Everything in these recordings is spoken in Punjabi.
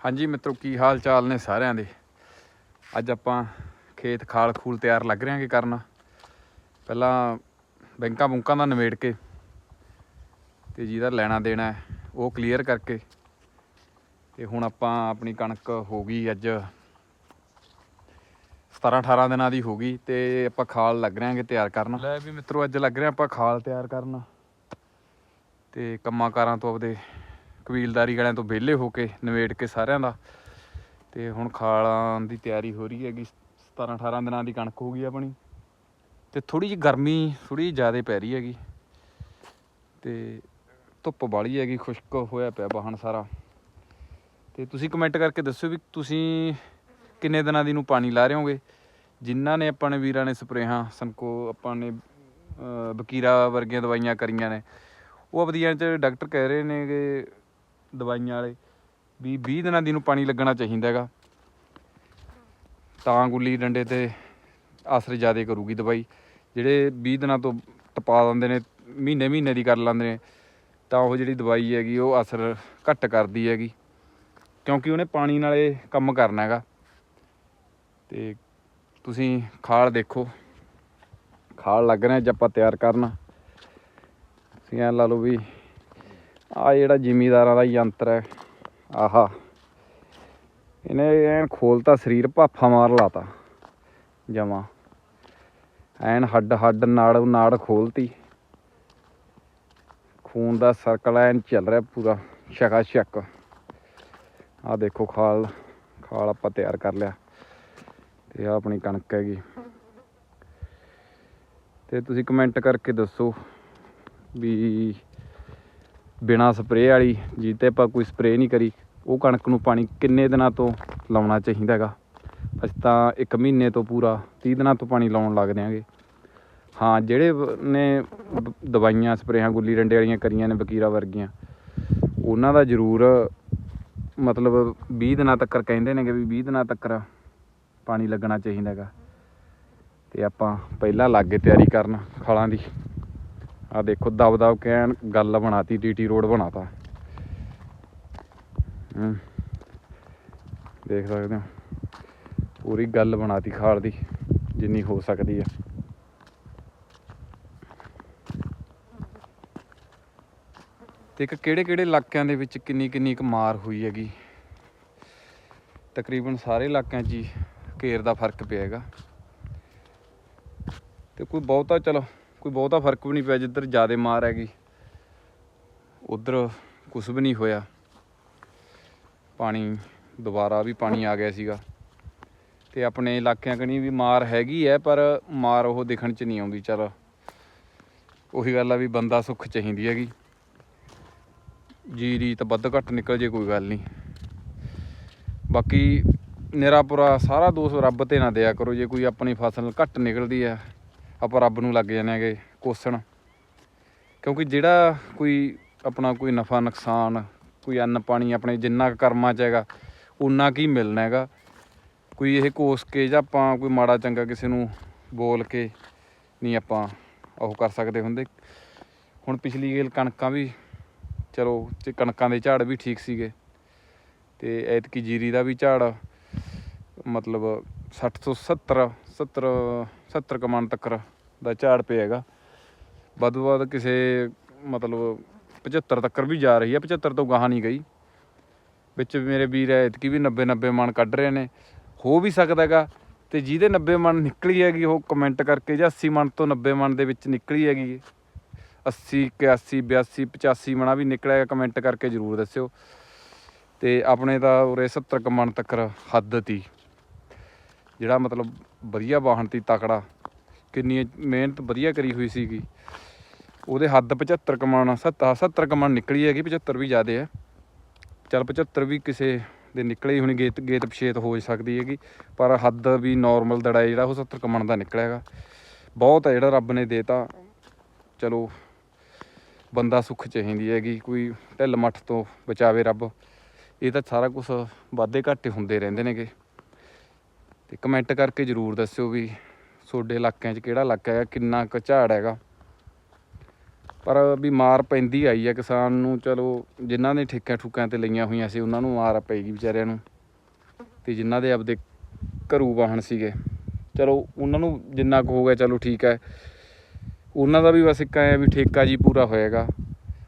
ਹਾਂਜੀ ਮਿੱਤਰੋ, ਕੀ ਹਾਲ ਚਾਲ ਨੇ ਸਾਰਿਆਂ ਦੇ? ਅੱਜ ਆਪਾਂ ਖੇਤ ਖਾਲ ਖੂਲ ਤਿਆਰ ਲੱਗ ਰਹੇ ਹਾਂਗੇ ਕਰਨਾ। ਪਹਿਲਾਂ ਬੈਂਕਾਂ ਬੁੰਕਾਂ ਦਾ ਨਿਬੇੜ ਕੇ ਤੇ ਜਿਹਦਾ ਲੈਣਾ ਦੇਣਾ ਉਹ ਕਲੀਅਰ ਕਰਕੇ ਤੇ ਹੁਣ ਆਪਾਂ ਆਪਣੀ ਕਣਕ ਹੋ ਗਈ ਅੱਜ 17 18 ਦਿਨਾਂ ਦੀ ਹੋ ਗਈ ਤੇ ਆਪਾਂ ਖਾਲ ਲੱਗ ਰਹੇ ਹਾਂਗੇ ਤਿਆਰ ਕਰਨ। ਲੈ ਵੀ ਮਿੱਤਰੋ, ਅੱਜ ਲੱਗ ਰਹੇ ਆਪਾਂ ਖਾਲ ਤਿਆਰ ਕਰਨ। ਤੇ ਕੰਮਾਂ ਕਾਰਾਂ ਤੋਂ ਆਪਦੇ ਕਬੀਲਦਾਰੀ ਵਾਲਿਆਂ ਤੋਂ ਵਿਹਲੇ ਹੋ ਕੇ ਨਵੇੜ ਕੇ ਸਾਰਿਆਂ ਦਾ। ਤੇ ਹੁਣ ਖਾਲਾਂ ਦੀ ਤਿਆਰੀ ਹੋ ਰਹੀ ਹੈਗੀ। 17 18 ਦਿਨਾਂ ਦੀ ਕਣਕ ਹੋ ਗਈ ਆਪਣੀ। ਤੇ ਥੋੜੀ ਜਿਹੀ ਗਰਮੀ ਥੋੜੀ ਜ਼ਿਆਦਾ ਪੈ ਰਹੀ ਹੈਗੀ। ਤੇ ਧੁੱਪ ਬਾਲੀ ਹੈਗੀ ਖੁਸ਼ਕ ਹੋਇਆ ਪਿਆ ਬਾਹਣ ਸਾਰਾ। ਤੇ ਤੁਸੀਂ ਕਮੈਂਟ ਕਰਕੇ ਦੱਸਿਓ ਵੀ ਤੁਸੀਂ ਕਿੰਨੇ ਦਿਨਾਂ ਦੀ ਨੂੰ ਪਾਣੀ ਲਾ ਰਹੇ ਹੋਗੇ? ਜਿਨ੍ਹਾਂ ਨੇ ਆਪਾਂ ਨੇ ਵੀਰਾਂ ਨੇ ਸਪਰੇਹਾਂ ਸੰਕੋ ਆਪਾਂ ਨੇ ਅਹ, ਬਕੀਰਾ ਵਰਗੀਆਂ ਦਵਾਈਆਂ ਕਰੀਆਂ ਨੇ। ਉਹ ਆਪਦੀਆਂ ਚ ਡਾਕਟਰ ਕਹਿ ਰਹੇ ਨੇ ਕਿ ਦਵਾਈਆਂ ਵਾਲੇ। ਵੀ 20 ਦਿਨਾਂ ਦੀ ਨੂੰ ਪਾਣੀ ਲੱਗਣਾ ਚਾਹੀਦਾ ਹੈਗਾ। ਤਾਂ ਗੁੱਲੀ ਡੰਡੇ ਤੇ ਅਸਰ ਜ਼ਿਆਦਾ ਕਰੂਗੀ ਦਵਾਈ। ਜਿਹੜੇ 20 ਦਿਨਾਂ ਤੋਂ ਟਪਾ ਦਿੰਦੇ ਨੇ, ਮਹੀਨੇ ਮਹੀਨੇ ਦੀ ਕਰ ਲੈਂਦੇ ਨੇ, ਤਾਂ ਉਹ ਜਿਹੜੀ ਦਵਾਈ ਹੈਗੀ ਉਹ ਅਸਰ ਘੱਟ ਕਰਦੀ ਹੈਗੀ। ਕਿਉਂਕਿ ਉਹਨੇ ਪਾਣੀ ਨਾਲੇ ਕੰਮ ਕਰਨਾ ਹੈਗਾ। ਤੇ ਤੁਸੀਂ ਖਾਲ ਦੇਖੋ। ਖਾਲ ਲੱਗ ਰਿਹਾ ਜੇ ਆਪਾਂ ਤਿਆਰ ਕਰਨਾ। ਤੁਸੀਂ ਐਂ ਲਾ ਲਓ ਵੀ ਆ ਜਿਹੜਾ ਜ਼ਿਮੀਦਾਰਾਂ ਦਾ ਯੰਤਰ ਹੈ, ਆਹਾ। ਇਹਨੇ ਐਨ ਖੋਲਤਾ, ਸਰੀਰ ਭਾਫਾ ਮਾਰ ਲਾਤਾ, ਜਮਾ। ਐਨ ਹੱਡ ਹੱਡ ਨਾੜ ਨਾੜ ਖੋਲਤੀ। ਖੂਨ ਦਾ ਸਰਕਲ ਐਨ ਚੱਲ ਰਿਹਾ ਪੂਰਾ ਸ਼ਕਾ ਸ਼ੱਕ ਆ ਦੇਖੋ ਖਾਲ ਖਾਲ ਆਪਾਂ ਤਿਆਰ ਕਰ ਲਿਆ। ਤੇ ਆ ਆਪਣੀ ਕਣਕ ਹੈਗੀ। ਤੇ ਤੁਸੀਂ ਕਮੈਂਟ ਕਰਕੇ ਦੱਸੋ ਵੀ ਬਿਨਾ ਸਪਰੇਅ ਵਾਲੀ ਜਿੱਤੇ ਆਪਾਂ ਕੋਈ ਸਪਰੇਅ ਨਹੀਂ ਕਰੀ। ਉਹ ਕਣਕ ਨੂੰ ਪਾਣੀ ਕਿੰਨੇ ਦਿਨਾਂ ਤੋਂ ਲਾਉਣਾ ਚਾਹੀਦਾ ਹੈਗਾ? ਅਸੀਂ ਤਾਂ 1 ਮਹੀਨੇ ਤੋਂ ਪੂਰਾ 30 ਦਿਨਾਂ ਤੋਂ ਪਾਣੀ ਲਾਉਣ ਲੱਗ ਦਿਆਂਗੇ ਹਾਂ, ਜਿਹੜੇ ਨੇ ਦਵਾਈਆਂ, ਸਪਰੇਹਾਂ, ਗੁੱਲੀ ਡੰਡੇ ਵਾਲੀਆਂ ਕਰੀਆਂ ਨੇ ਵਕੀਰਾ ਵਰਗੀਆਂ, ਉਹਨਾਂ ਦਾ ਜ਼ਰੂਰ ਮਤਲਬ 20 ਦਿਨਾਂ ਤੱਕ ਕਹਿੰਦੇ ਨੇ ਕਿ ਵੀ 20 ਦਿਨਾਂ ਤੱਕ ਪਾਣੀ ਲੱਗਣਾ ਚਾਹੀਦਾ ਹੈਗਾ। ਤੇ ਆਪਾਂ ਪਹਿਲਾਂ ਲੱਗੇ ਤਿਆਰੀ ਕਰਨ ਖਾਲਾਂ ਦੀ। ਆ ਦੇਖੋ ਦਬ ਦਬ ਕੇ ਐਨ ਗੱਲ ਬਣਾਤੀ, ਟੀਟੀ ਰੋਡ ਬਣਾਤਾ। ਹੂੰ। ਦੇਖ ਸਕਦੇ ਹੋ। ਪੂਰੀ ਗੱਲ ਬਣਾਤੀ ਖਾਲ ਦੀ, ਜਿੰਨੀ ਹੋ ਸਕਦੀ ਹੈ ਤੇ ਇੱਕ ਕਿਹੜੇ ਕਿਹੜੇ ਇਲਾਕਿਆਂ ਦੇ ਵਿੱਚ ਕਿੰਨੀ ਕਿੰਨੀ ਕੁ ਮਾਰ ਹੋਈ ਹੈਗੀ? ਤਕਰੀਬਨ ਸਾਰੇ ਇਲਾਕਿਆਂ 'ਚ ਹੀ ਘੇਰ ਦਾ ਫ਼ਰਕ ਪਿਆ ਹੈਗਾ। ਤੇ ਕੋਈ ਬਹੁਤਾ ਚਲੋ ਕੋਈ ਬਹੁਤਾ ਫ਼ਰਕ ਵੀ ਨਹੀਂ ਪਿਆ ਜਿੱਧਰ ਜ਼ਿਆਦਾ ਮਾਰ ਹੈਗੀ। ਉਧਰ ਕੁਝ ਵੀ ਨਹੀਂ ਹੋਇਆ। ਪਾਣੀ, ਦੁਬਾਰਾ ਵੀ ਪਾਣੀ ਆ ਗਿਆ ਸੀਗਾ। ਤੇ ਆਪਣੇ ਇਲਾਕਿਆਂ ਕਣੀ ਵੀ ਮਾਰ ਹੈਗੀ ਹੈ ਪਰ ਮਾਰ ਉਹ ਦਿਖਣ ਚ ਨਹੀਂ ਆਉਂਦੀ, ਚਲ। ਉਹੀ ਗੱਲ ਆ ਵੀ ਬੰਦਾ ਸੁੱਖ ਚਾਹੀਦੀ ਹੈਗੀ। ਜੀਰੀ ਤਾਂ ਵੱਧ ਘੱਟ ਨਿਕਲ ਜੇ ਕੋਈ ਗੱਲ ਨਹੀਂ। ਬਾਕੀ ਨਿਰਾਪੁਰਾ ਸਾਰਾ ਦੋਸ਼ ਰੱਬ ਤੇ ਨਾ ਦਿਆ ਕਰੋ, ਜੇ ਕੋਈ ਆਪਣੀ ਫਸਲ ਘੱਟ ਨਿਕਲਦੀ ਹੈ ਆਪਾਂ ਰੱਬ ਨੂੰ ਲੱਗ ਜਾਂਦੇ ਆਗੇ ਕੋਸਣ। ਕਿਉਂਕਿ ਜਿਹੜਾ ਕੋਈ ਆਪਣਾ ਕੋਈ ਨਫਾ ਨੁਕਸਾਨ, ਕੋਈ ਅੰਨ ਪਾਣੀ ਆਪਣੇ ਜਿੰਨਾ ਕੁ ਕਰਮਾਂ ਚ ਹੈਗਾ ਉਨਾ ਕੀ ਮਿਲਣਾ ਹੈਗਾ। ਕੋਈ ਇਹ ਕੋਸ ਕੇ ਜਾਂ ਆਪਾਂ ਕੋਈ ਮਾੜਾ ਚੰਗਾ ਕਿਸੇ ਨੂੰ ਬੋਲ ਕੇ ਨਹੀਂ ਆਪਾਂ ਉਹ ਕਰ ਸਕਦੇ ਹੁੰਦੇ। ਹੁਣ ਪਿਛਲੀ ਗੇਲ ਕਣਕਾਂ ਵੀ, ਚਲੋ ਤੇ ਕਣਕਾਂ ਦੇ ਝਾੜ ਵੀ ਠੀਕ ਸੀਗੇ, ਤੇ ਐਤਕੀ ਜੀਰੀ ਦਾ ਵੀ ਝਾੜ, ਮਤਲਬ 60 ਤੋਂ 70 70 70 ਕਮਾਨ ਤੱਕ ਦਾ ਝਾੜ ਪਿਆ ਹੈਗਾ। ਵੱਧ ਤੋਂ ਵੱਧ ਕਿਸੇ, ਮਤਲਬ 75 ਤੱਕ ਵੀ ਜਾ ਰਹੀ ਹੈ 75 ਤੋਂ ਗਾਹਾਂ ਨਹੀਂ ਗਈ। ਵਿੱਚ ਮੇਰੇ ਵੀਰ ਐਤਕੀ ਵੀ 90 90 ਮਣ ਕੱਢ ਰਹੇ ਨੇ। ਹੋ ਵੀ ਸਕਦਾ ਹੈਗਾ ਤੇ ਜਿਹਦੇ 90 ਮਣ ਨਿਕਲੀ ਹੈਗੀ, ਉਹ ਕਮੈਂਟ ਕਰਕੇ ਜਾਂ 80 ਮਣ ਤੋਂ 90 ਮਣ ਦੇ ਵਿੱਚ ਨਿਕਲੀ ਹੈਗੀ 80 81 82 85 ਮਣਾ ਵੀ ਨਿਕਲਿਆ ਕਮੈਂਟ ਕਰਕੇ ਜਰੂਰ ਦੱਸਿਓ। ਤੇ ਆਪਣੇ ਤਾਂ ਉਰੇ 70 ਕਮਣ ਤੱਕ ਹੱਦ ਤੀ। ਜਿਹੜਾ ਮਤਲਬ ਵਧੀਆ ਵਾਹਨ ਤੀ ਤਕੜਾ, ਕਿੰਨੀ ਮਿਹਨਤ ਵਧੀਆ ਕਰੀ ਹੋਈ ਸੀਗੀ। ਉਹਦੇ ਹੱਦ 75 ਕਮਾਣ 70 70 ਕਮਾਣ ਨਿਕਲੀ ਹੈਗੀ 75 ਵੀ ਜ਼ਿਆਦੇ ਹੈ ਚੱਲ 75 ਵੀ ਕਿਸੇ ਦੇ ਨਿਕਲੇ ਹੀ ਹੋਣੀ, ਗੇਤ ਗੇਤ ਪਛੇਤ ਹੋ ਸਕਦੀ ਹੈਗੀ, ਪਰ ਹੱਦ ਵੀ ਨਾਰਮਲ ਦੜਾ ਜਿਹੜਾ ਉਹ 70 ਕਮਾਣ ਦਾ ਨਿਕਲਿਆ ਹੈਗਾ। ਬਹੁਤ ਹੈ ਜਿਹੜਾ ਰੱਬ ਨੇ ਦੇਤਾ। ਚਲੋ, ਬੰਦਾ ਸੁੱਖ ਚਾਹੀਦੀ ਹੈਗੀ, ਕੋਈ ਢਿੱਲ ਮੱਠ ਤੋਂ ਬਚਾਵੇ ਰੱਬ। ਇਹ ਤਾਂ ਸਾਰਾ ਕੁਝ ਵਾਧੇ ਘਾਟੇ ਹੁੰਦੇ ਰਹਿੰਦੇ ਨੇਗੇ। ਤੇ ਕਮੈਂਟ ਕਰਕੇ ਜਰੂਰ ਦੱਸਿਓ ਵੀ ਤੁਹਾਡੇ ਇਲਾਕਿਆਂ 'ਚ ਕਿਹੜਾ ਇਲਾਕਾ ਹੈਗਾ, ਕਿੰਨਾ ਕੁ ਝਾੜ ਹੈਗਾ। ਪਰ ਵੀ ਮਾਰ ਪੈਂਦੀ ਆਈ ਹੈ ਕਿਸਾਨ ਨੂੰ, ਚਲੋ ਜਿਨ੍ਹਾਂ ਨੇ ਠੇਕਿਆਂ ਠੁਕਿਆਂ ਤੇ ਲਈਆਂ ਹੋਈਆਂ ਸੀ, ਉਹਨਾਂ ਨੂੰ ਮਾਰ ਪਏਗੀ ਵਿਚਾਰਿਆਂ ਨੂੰ। ਤੇ ਜਿਨ੍ਹਾਂ ਦੇ ਆਪਦੇ ਘਰੂ ਵਾਹਣ ਸੀਗੇ। ਚਲੋ ਉਹਨਾਂ ਨੂੰ ਜਿੰਨਾ ਕੁ ਹੋ ਗਿਆ, ਚਲੋ ਠੀਕ ਹੈ। ਉਹਨਾਂ ਦਾ ਵੀ ਬਸ ਇੱਕ ਐਂ ਵੀ ਠੇਕਾ ਜੀ ਪੂਰਾ ਹੋਏਗਾ।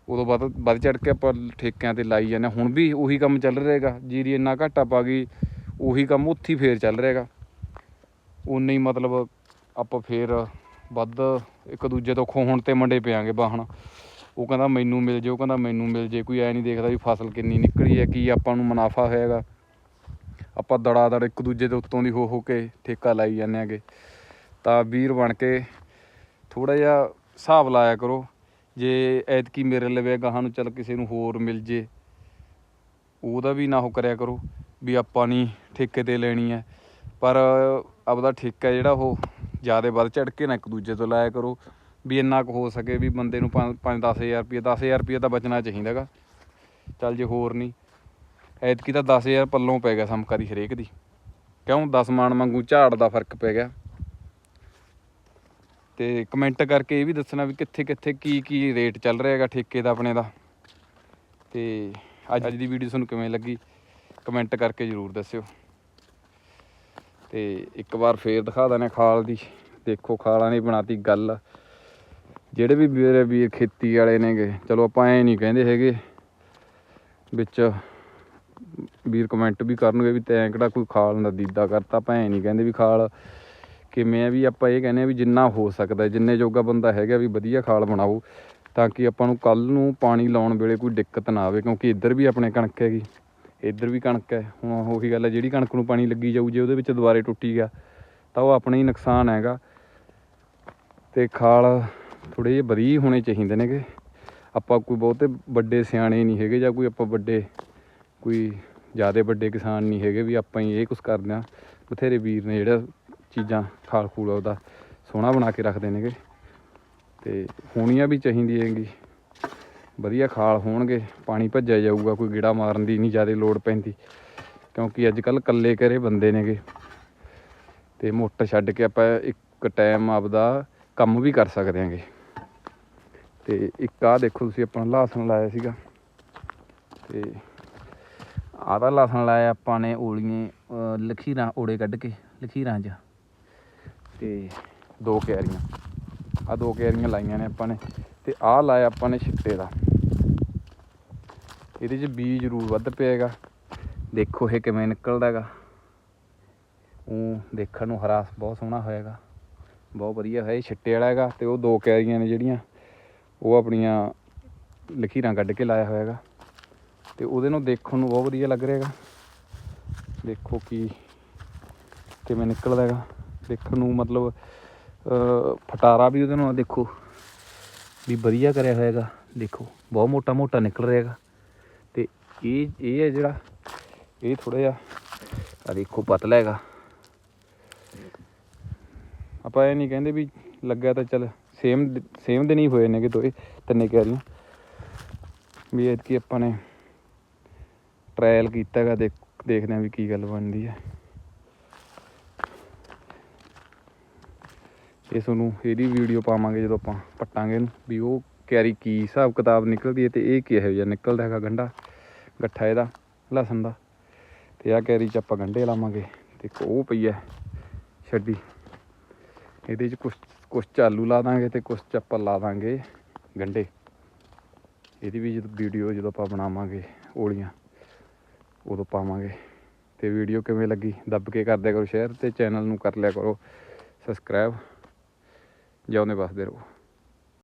ਉਦੋਂ ਵੱਧ ਵੱਧ ਚੜ ਕੇ ਆਪਾਂ ਠੇਕਿਆਂ ਤੇ ਲਾਈ ਜਾਂਦੇ ਹਾਂ। ਹੁਣ ਵੀ ਉਹੀ ਕੰਮ ਚੱਲ ਰਿਹਾਗਾ। ਜੀਰੀ ਇੰਨਾ ਘਾਟਾ ਪਾ ਗਈ ਉਹੀ ਕੰਮ ਉੱਥੇ ਹੀ ਫੇਰ ਚੱਲ ਰਿਹਾਗਾ ਉਨੇ ਹੀ ਮਤਲਬ ਆਪਾਂ ਫੇਰ ਵੱਧ ਇੱਕ ਦੂਜੇ ਤੋਂ ਖੋਹਣ ਤੇ ਮੰਡੇ ਪਿਆਂਗੇ ਬਾਹਣ। ਉਹ ਕਹਿੰਦਾ ਮੈਨੂੰ ਮਿਲ ਜੇ ਉਹ ਕਹਿੰਦਾ ਮੈਨੂੰ ਮਿਲ ਜੇ ਕੋਈ ਐ ਨਹੀਂ ਦੇਖਦਾ ਵੀ ਫਸਲ ਕਿੰਨੀ ਨਿਕਲੀ ਹੈ, ਕੀ ਆਪਾਂ ਨੂੰ ਮੁਨਾਫਾ ਹੋਏਗਾ ਆਪਾਂ ਦੜਾ ਦੜ ਇੱਕ ਦੂਜੇ ਦੇ ਉੱਤੋਂ ਦੀ ਹੋ ਹੋ ਕੇ ਠੇਕਾ ਲਾਈ ਜਾਂਦੇ ਆਂਗੇ ਤਾਂ ਵੀਰ ਬਣ ਕੇ ਥੋੜਾ ਜਿਹਾ ਹਿਸਾਬ ਲਾਇਆ ਕਰੋ। ਜੇ ਐਤਕੀ ਮੇਰੇ ਲਵੇ ਗਾਹਾਂ ਨੂੰ ਚੱਲ ਕਿਸੇ ਨੂੰ ਹੋਰ ਮਿਲ ਜੇ, ਉਹਦਾ ਵੀ ਨਾ ਉਹ ਕਰਿਆ ਕਰੋ। ਵੀ ਆਪਾਂ ਨਹੀਂ ਠੇਕੇ ਤੇ ਲੈਣੀ ਹੈ। ਪਰ ਆਪਦਾ ਠੇਕਾ ਜਿਹੜਾ ਉਹ ਜ਼ਿਆਦਾ ਵੱਧ ਚੜ ਕੇ ਨਾ ਇੱਕ ਦੂਜੇ ਤੋਂ ਲਾਇਆ ਕਰੋ। ਵੀ ਇੰਨਾ ਕੁ ਹੋ ਸਕੇ ਵੀ ਬੰਦੇ ਨੂੰ 5-10000 ਰੁਪਏ 10000 ਰੁਪਏ ਤਾਂ ਬਚਣਾ ਚਾਹੀਦਾਗਾ ਚੱਲ ਜੇ ਹੋਰ ਨਹੀਂ ਐਤਕੀ ਤਾਂ 10000 ਪੱਲੋਂ ਪੈ ਗਿਆ ਸਮਕਾ ਦੀ ਹਰੇਕ ਦੀ। ਕਿਉਂ? 10 ਮਾਣ ਵਾਂਗੂ ਝਾੜ ਦਾ ਫ਼ਰਕ ਪੈ ਗਿਆ। ਤੇ ਕਮੈਂਟ ਕਰਕੇ ਇਹ ਵੀ ਦੱਸਣਾ ਵੀ ਕਿੱਥੇ ਕਿੱਥੇ ਕੀ ਕੀ ਰੇਟ ਚੱਲ ਰਿਹਾ ਹੈਗਾ ਠੇਕੇ ਦਾ ਆਪਣੇ ਦਾ। ਤੇ ਅੱਜ ਦੀ ਵੀਡੀਓ ਤੁਹਾਨੂੰ ਕਿਵੇਂ ਲੱਗੀ? ਕਮੈਂਟ ਕਰਕੇ ਜਰੂਰ ਦੱਸਿਓ। ਤੇ ਇੱਕ ਵਾਰ ਫੇਰ ਦਿਖਾ ਦਨੇ ਖਾਲ ਦੀ। ਦੇਖੋ, ਖਾਲਾਂ ਨੇ ਬਣਾਤੀ ਗੱਲ। ਜਿਹੜੇ ਵੀ ਮੇਰੇ ਵੀਰ ਖੇਤੀ ਵਾਲੇ ਨੇਗੇ, ਚਲੋ ਆਪਾਂ ਐ ਨਹੀਂ ਕਹਿੰਦੇ ਹੈਗੇ। ਵਿੱਚ ਵੀਰ ਕਮੈਂਟ ਵੀ ਕਰਨਗੇ ਵੀ ਤੈਂ ਕਿਹੜਾ ਕੋਈ ਖਾਲ ਦਾ ਦੀਦਾ ਕਰਤਾ। ਆਪਾਂ ਐ ਨਹੀਂ ਕਹਿੰਦੇ ਵੀ ਖਾਲ ਕਿਵੇਂ ਆ, ਵੀ ਆਪਾਂ ਇਹ ਕਹਿੰਦੇ ਆ ਵੀ ਜਿੰਨਾ ਹੋ ਸਕਦਾ, ਜਿੰਨੇ ਜੋਗਾ ਬੰਦਾ ਹੈਗਾ ਵੀ ਵਧੀਆ ਖਾਲ ਬਣਾਓ, ਤਾਂ ਕਿ ਆਪਾਂ ਨੂੰ ਕੱਲ ਨੂੰ ਪਾਣੀ ਲਾਉਣ ਵੇਲੇ ਕੋਈ ਦਿੱਕਤ ਨਾ ਆਵੇ, ਕਿਉਂਕਿ ਇੱਧਰ ਵੀ ਆਪਣੇ ਕਣਕ ਹੈਗੀ। ਇੱਧਰ ਵੀ ਕਣਕ ਹੈ। ਹੁਣ ਉਹੀ ਗੱਲ ਹੈ, ਜਿਹੜੀ ਕਣਕ ਨੂੰ ਪਾਣੀ ਲੱਗੀ ਜਾਊ, ਜੇ ਉਹਦੇ ਵਿੱਚ ਦੁਬਾਰੇ ਟੁੱਟੀ ਗਿਆ, ਤਾਂ ਉਹ ਆਪਣਾ ਹੀ ਨੁਕਸਾਨ ਹੈਗਾ। ਤੇ ਖਾਲ ਥੋੜੇ ਜਿਹੇ ਵਧੀਆ ਹੋਣੇ ਚਾਹੀਦੇ ਨੇਗੇ। ਆਪਾਂ ਕੋਈ ਬਹੁਤੇ ਵੱਡੇ ਸਿਆਣੇ ਨਹੀਂ ਹੈਗੇ, ਜਾਂ ਕੋਈ ਆਪਾਂ ਵੱਡੇ, ਕੋਈ ਜ਼ਿਆਦਾ ਵੱਡੇ ਕਿਸਾਨ ਨਹੀਂ ਹੈਗੇ, ਵੀ ਆਪਾਂ ਹੀ ਇਹ ਕੁਝ ਕਰਦੇ ਆ ਬਥੇਰੇ ਵੀਰ ਨੇ ਜਿਹੜਾ ਚੀਜ਼ਾਂ ਖਾਲ ਖੂਲ ਉਹਦਾ ਸੋਹਣਾ ਬਣਾ ਕੇ ਰੱਖਦੇ ਨੇਗੇ। ਤੇ ਹੋਣੀਆਂ ਵੀ ਚਾਹੀਦੀਆਂ ਹੈਗੀ ਵਧੀਆ ਖਾਲ ਹੋਣਗੇ, ਪਾਣੀ ਭੱਜਿਆ ਜਾਊਗਾ, ਕੋਈ ਗੇੜਾ ਮਾਰਨ ਦੀ ਨਹੀਂ ਜ਼ਿਆਦਾ ਲੋੜ ਪੈਂਦੀ, ਕਿਉਂਕਿ ਅੱਜ ਕੱਲ ਕੱਲੇ ਕਰੇ ਬੰਦੇ ਨੇਗੇ। ਤੇ ਮੋਟਰ ਛੱਡ ਕੇ ਆਪਾਂ ਇੱਕ ਟਾਈਮ ਆਪਦਾ ਕੰਮ ਵੀ ਕਰ ਸਕਦੇ ਹਾਂਗੇ। ਤੇ ਇੱਕ ਆ ਦੇਖੋ ਤੁਸੀਂ ਆਪਣਾ ਲਹਸਨ ਲਾਇਆ ਸੀਗਾ। ਤੇ ਆਹ ਤਾਂ ਲਹਸਨ ਲਾਇਆ ਆਪਾਂ ਨੇ ਓਲੀਆਂ ਲਖੀਰਾਂ ਓੜੇ ਕੱਢ ਕੇ, ਲਖੀਰਾਂ 'ਚ। ਤੇ ਦੋ ਕਿਆਰੀਆਂ ਆ ਦੋ ਕਿਆਰੀਆਂ ਲਾਈਆਂ ਨੇ ਆਪਾਂ ਨੇ। ਤੇ ਆਹ ਲਾਇਆ ਆਪਾਂ ਨੇ ਛਿੱਟੇ ਦਾ। ਇਹਦੇ 'ਚ ਬੀਜ ਜ਼ਰੂਰ ਵੱਧ ਪਿਆਗਾ ਦੇਖੋ ਇਹ ਕਿਵੇਂ ਨਿਕਲਦਾ ਹੈਗਾ। ਉਹ ਦੇਖਣ ਨੂੰ ਹਰਾਸ ਬਹੁਤ ਸੋਹਣਾ ਹੋਏਗਾ ਬਹੁਤ ਵਧੀਆ ਹੈ ਇਹ ਛਿੱਟੇ ਵਾਲਾ ਹੈਗਾ ਤੇ ਉਹ ਦੋ ਕੈਰੀਆਂ ਨੇ ਜਿਹੜੀਆਂ, ਉਹ ਆਪਣੀਆਂ ਲਖੀਰਾਂ ਕੱਢ ਕੇ ਲਾਇਆ ਹੋਇਆ ਹੈਗਾ ਤੇ ਉਹਦੇ ਨੂੰ ਦੇਖਣ ਨੂੰ ਬਹੁਤ ਵਧੀਆ ਲੱਗ ਰਿਹਾ ਹੈਗਾ ਦੇਖੋ ਕੀ, ਕਿਵੇਂ ਨਿਕਲਦਾ ਹੈਗਾ। ਦੇਖਣ ਨੂੰ ਮਤਲਬ ਫਟਾਰਾ ਵੀ ਉਹਦੇ ਨਾਲ ਦੇਖੋ। ਵੀ ਵਧੀਆ ਕਰਿਆ ਹੋਇਆ ਹੈਗਾ ਦੇਖੋ, ਬਹੁਤ ਮੋਟਾ ਮੋਟਾ ਨਿਕਲ ਰਿਹਾ ਹੈਗਾ ਤੇ ਇਹ ਇਹ ਹੈ ਜਿਹੜਾ, ਇਹ ਥੋੜਾ ਜਿਹਾ ਆ ਦੇਖੋ ਪਤਲਾ ਹੈਗਾ। ਆਪਾਂ ਇਹ ਨਹੀਂ ਕਹਿੰਦੇ ਵੀ ਲੱਗਾ ਤਾਂ ਚੱਲ ਸੇਮ ਸੇਮ ਦੇ ਨਹੀਂ ਹੋਏ ਨੇ ਕਿ ਦੋਏ, ਤਿੰਨੇ ਕਿਆਰੀਆਂ ਵੀ ਐਤਕੀ ਆਪਾਂ ਨੇ ਟ੍ਰਾਇਲ ਕੀਤਾ ਹੈਗਾ ਦੇਖਦੇ ਆਂ ਵੀ ਕੀ ਗੱਲ ਬਣਦੀ ਹੈ। ਇਹ ਤੁਹਾਨੂੰ ਇਹਦੀ ਵੀਡੀਓ ਪਾਵਾਂਗੇ ਜਦੋਂ ਆਪਾਂ ਪੱਟਾਂਗੇ ਇਹਨੂੰ, ਵੀ ਉਹ ਕੈਰੀ ਕੀ ਹਿਸਾਬ ਕਿਤਾਬ ਨਿਕਲਦੀ ਹੈ ਤੇ ਇਹ ਕਿਹੋ ਜਿਹਾ ਨਿਕਲਦਾ ਹੈਗਾ ਗੰਡਾ ਗੱਠਾ ਇਹਦਾ, ਲਸਣ ਦਾ। ਤੇ ਆਹ ਕੈਰੀ ਚ ਆਪਾਂ ਗੰਡੇ ਲਾਵਾਂਗੇ ਤੇ ਉਹ ਪਈ ਹੈ ਛੱਡੀ। ਇਹਦੇ ਚ ਕੁਛ ਕੁਛ ਚਾਲੂ ਲਾ ਦਾਂਗੇ ਤੇ ਕੁਛ ਚ ਆਪਾਂ ਲਾ ਦਾਂਗੇ ਗੰਡੇ ਇਹਦੀ ਵੀ ਜਦੋਂ ਵੀਡੀਓ ਜਦੋਂ ਆਪਾਂ ਬਣਾਵਾਂਗੇ ਓਲੀਆਂ ਉਦੋਂ ਪਾਵਾਂਗੇ। ਤੇ ਵੀਡੀਓ ਕਿਵੇਂ ਲੱਗੀ, ਦੱਬ ਕੇ ਕਰ ਦਿਆ ਕਰੋ ਸ਼ੇਅਰ ਤੇ ਚੈਨਲ ਨੂੰ ਕਰ ਲਿਆ ਕਰੋ subscribe Ya donde vas derrubado.